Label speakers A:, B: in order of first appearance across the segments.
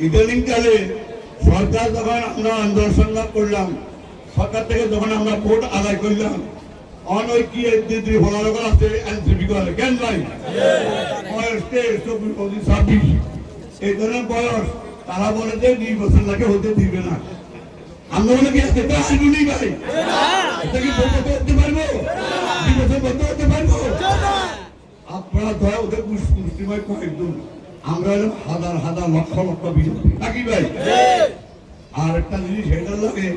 A: ইদানিং কালে সরকার যখন আমরা আন্দোলন করলাম, সরকার থেকে যখন আমরা ভোট আদায় করলাম বয়স চব্বিশ বয়স, তারা হতে দিবে না। কি ভাই? পারব? বন্ধ করতে পারব? আপনারা দয়া ওদের মুসলিমায় কয়েকজন আমরা হলাম হাজার হাজার লক্ষ লক্ষ বিজেপি নাকি ভাই? আর একটা জিনিস সেটা লাগে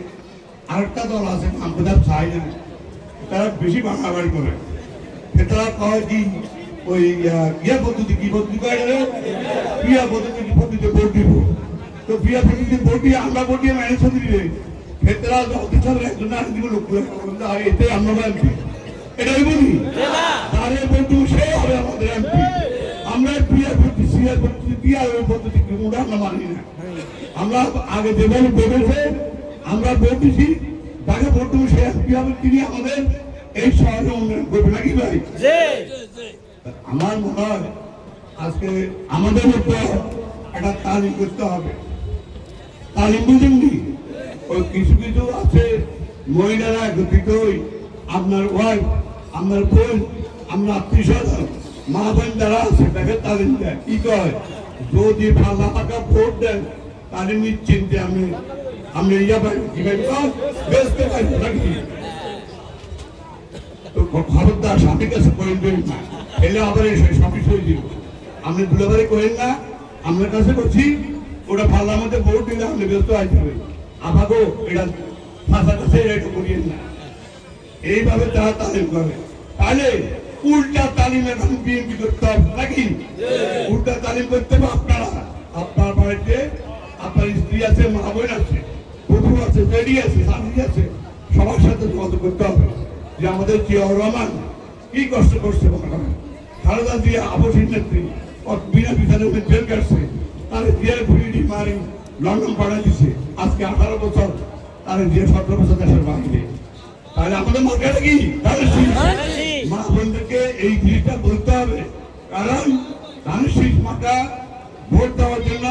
A: আরেকটা দল আছে বোধহয় চাই না। তারা বেশি বাঙাবাড়ি করে। তারা কয় কি ওই ইয়া পদ্ধতি কি পদ্ধতি কয় ক্রিয়া পদ্ধতি কি পদ্ধতিতে ভোট দিব? তো ক্রিয়া পদ্ধতিতে ভোট দিয়ে আমরা ভোট দিয়ে ম্যানেজ করে দিলে ক্ষেত্রে অতি একজন আর দিব লোক আর এতে আমরা এমপি। এটাই বলি তারে বন্ধু সে হবে আমাদের এমপি। আমরা ক্রিয়া পদ্ধতি ক্রিয়া পদ্ধতি ক্রিয়া পদ্ধতি কি ওটা আমরা মানি না আমরা আগে দেবেন ভেবেছে আমরা দিছি তাকে দেবো সে তিনি আমাদের এই শহরে উন্নয়ন করবে নাকি ভাই? আমার মনে হয় আজকে আমাদের মধ্যে একটা তালিম করতে হবে। তালিম বুঝেন কি ওই কিছু কিছু আছে মহিলারা একত্রিত আপনার ওয়াইফ আপনার বোন আপনার আত্মীয় স্বজন মা বোন যারা আছে তাকে তালিম দেয়। কি কয়? যদি ভালো টাকা ভোট দেন, তাহলে নিশ্চিন্তে আমি আমি ইয়া পাই কি পাই বেসতে পাই নাকি খবরদার স্বামীর কাছে করেন দিন না। এলে আবার এসে সবই সই দিব আপনি দুলাবারে করেন না। আপনার কাছে করছি ওটা পাল্লার মধ্যে ভোট দিলে আপনি ব্যস্ত যাবে আমাকেও এটা ফাঁসা কাছে এটা করিয়েন না। এইভাবে তারা তালিম করে। তাহলে উল্টা তালিম এখন বিএনপি করতে হবে নাকি? উল্টা তালিম করতে হবে আপনারা। আপনার বাড়িতে আপনার স্ত্রী আছে মা বোন আছে বধু আছে বেডি আছে স্বামী আছে সবার সাথে যোগাযোগ করতে হবে। যে আমাদের জিয়াউর রহমান কি কষ্ট করছে করেন খালেদা জিয়া আবসীর নেত্রী বিনা বিচারে উনি জেল কাটছে তার জিয়ার ভুড়ি মারি লন্ডন পাড়া দিছে। আজকে আঠারো বছর তার জিয়া সতেরো বছর দেশের বাইরে তাহলে আমাদের মার্কেটে কি? মা বোনদেরকে এই জিনিসটা বলতে হবে। কারণ ধানের শীষ মাটা ভোট দেওয়ার জন্য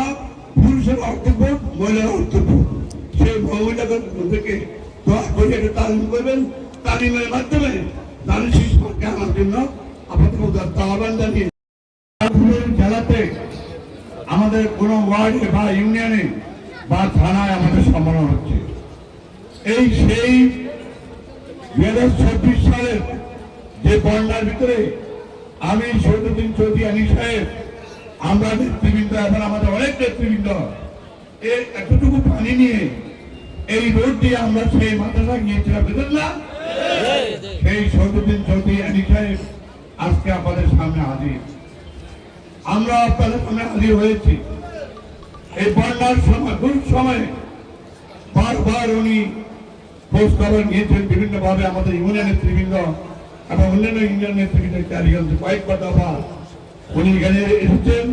A: পুরুষের অর্থ ভোট মহিলার অর্থ ভোট সেই মহিলাদেরকে দোয়া করে একটা তালিম করবেন। তালিমের মাধ্যমে ধানের শীষ মাকে আনার জন্য আপনাদের উদারতা আহ্বান জানিয়ে জেলাতে আমাদের কোনো ওয়ার্ডে বা ইউনিয়নে বা থানায় আমাদের সম্মেলন হচ্ছে। এই সেই দুই হাজার চব্বিশ সালের যে বন্যার ভিতরে আমি সৈনুদ্দিন চৌধুরী আলী সাহেব, আমরা নেতৃবৃন্দ, এখন আমাদের অনেক নেতৃবৃন্দ, এই এতটুকু পানি নিয়ে এই রোড দিয়ে আমরা সেই মাদ্রাসা গিয়েছিলাম, বুঝলেন না? সেই সৈনুদ্দিন চৌধুরী আলী সাহেব আজকে আপনাদের সামনে হাজির। আমরা আপনাদের সামনে হাজির হয়েছি। এই বন্যার সময় কোন সময় বারবার উনি খোঁজ নিয়েছেন বিভিন্ন ভাবে আমাদের ইউনিয়ন নেতৃবৃন্দ এবং অন্যান্য ইউনিয়ন নেতৃবৃন্দ চারিগঞ্জ কয়েকবার দফা উনি এখানে এসেছেন,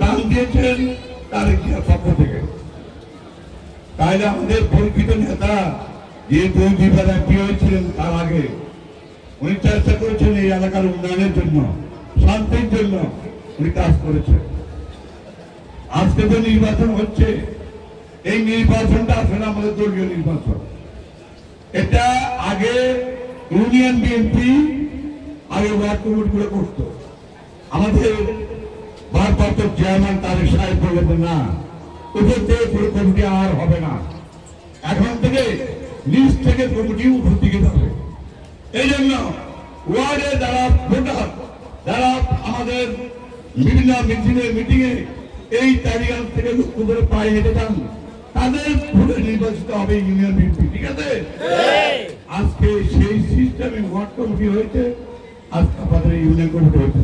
A: দান দিয়েছেন, তার পক্ষ থেকে। তাহলে আমাদের পরিচিত নেতা যে দুই বিভাগ এমপি হয়েছিলেন তার আগে, উনি চেষ্টা করেছেন এই এলাকার উন্নয়নের জন্য, শান্তির জন্য উনি কাজ করেছেন। আজকে যে নির্বাচন হচ্ছে, এই নির্বাচনটা আসলে আমাদের দলীয় নির্বাচন। এটা আগে ইউনিয়ন বিএনপি আগে ওয়ার্ড কমিটি গুলো করত। আমাদের ভারপ্রাপ্ত চেয়ারম্যান তারেক সাহেব বললেন না উপর থেকে পুরো কমিটি আর হবে না। এখন থেকে নিচ থেকে কমিটি উপর দিকে যাবে। এই জন্য ওয়ার্ডে যারা ভোটার, যারা আমাদের বিভিন্ন মিটিংয়ে মিটিংয়ে এই তারিখ থেকে লক্ষ্য করে পায়ে হেঁটে যান তাদের ভোটে নির্বাচিত হবে ইউনিয়ন বিএনপি ঠিক আছে? আজকে সেই সিস্টেমে ওয়ার্ড কমিটি হয়েছে আজকে আমাদের ইউনিয়ন কমিটি হয়েছে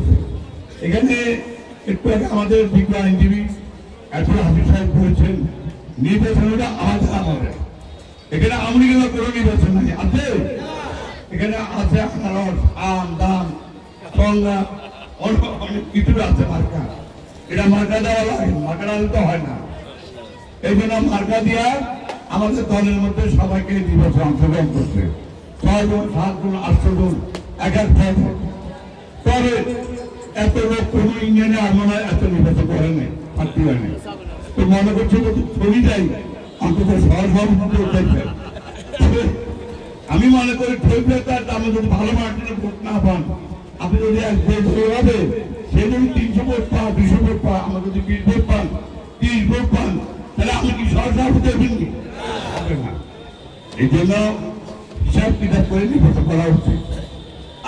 A: এখানে একটু আগে আমাদের বিজ্ঞ আইনজীবী এখন হাফিজ সাহেব বলেছেন নির্বাচনটা আলাদা আমাদের এখানে কোনো নির্বাচন নাই আছে? এখানে আছে আনারস আম দাম সঙ্গা অনেক কিছু আছে মার্কা। এটা মার্কা দেওয়া লাগে মার্কা তো হয় না। এই জন্য মার্কা দিয়া আমাদের দলের মধ্যে সবাইকে অংশগ্রহণ করছে। এক এক দল। তবে এত লোক কোনো এত নির্বাচন করে নেই প্রার্থী হয়নি তো মনে ছবি যাই অন্তত দেখবেন আমি মনে করি ফেব্রুয়ারি আপনি যদি ভালো মার্জিনে ভোট না পান, আপনি যদি এক ভোট হবে, সে যদি তিনশো ভোট পান দুশো ভোট পান আমরা যদি বিশ ভোট পান, তিরিশ ভোট পান কি সহসভাপতি হবে না এই জন্য হিসাব কিতাব করে নির্বাচন করা উচিত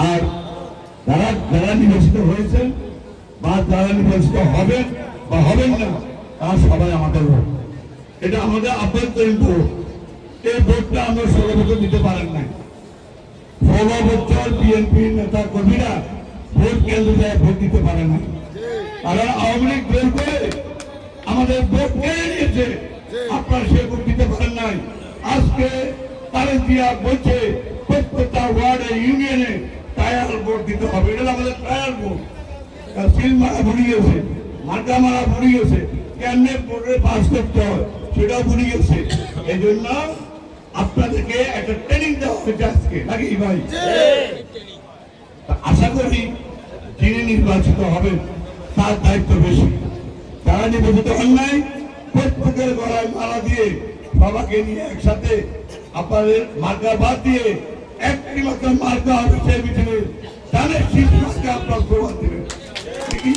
A: আর যারা যারা নির্বাচিত হয়েছেন বা যারা নির্বাচিত হবেন বা হবেন না, তারা সবাই আমাদের ভোট। এটা আমাদের আভ্যন্তরীণ ভোট এই ভোটটা আমরা ষোলো বছর দিতে পারেন নাই। ষোলো বছর বিএনপি নেতা কর্মীরা ভোট কেন্দ্র যায় ভোট দিতে পারে না কারণ আওয়ামী লীগ বের করে আমাদের ভোট কেড়ে নিয়েছে। আপনারা সে ভোট দিতে পারেন নাই। আজকে তারে দিয়া বলছে প্রত্যেকটা ওয়ার্ডে ইউনিয়নে ট্রায়াল ভোট দিতে হবে। এটা আমাদের ট্রায়াল ভোট সিল মারা ভুলে গেছে মার্কা মারা ভুলে গেছে। কেমনে ভোটে পাস করতে হয় সেটাও ভুলে গেছে। এই জন্য আপনাদেরকে একটা ট্রেনিং দেওয়া হয়েছে আজকে নাকি ভাই? আশা করি যিনি নির্বাচিত হবেন তার দায়িত্ব বেশি। তারা নির্বাচিত হন নাই প্রত্যেকের গলায় মালা দিয়ে বাবাকে নিয়ে একসাথে আপনাদের মার্কা বাদ দিয়ে একটি মাত্র মার্কা হবে সেই মিছিলে। তাদের শীত আপনার প্রভাব ঠিকই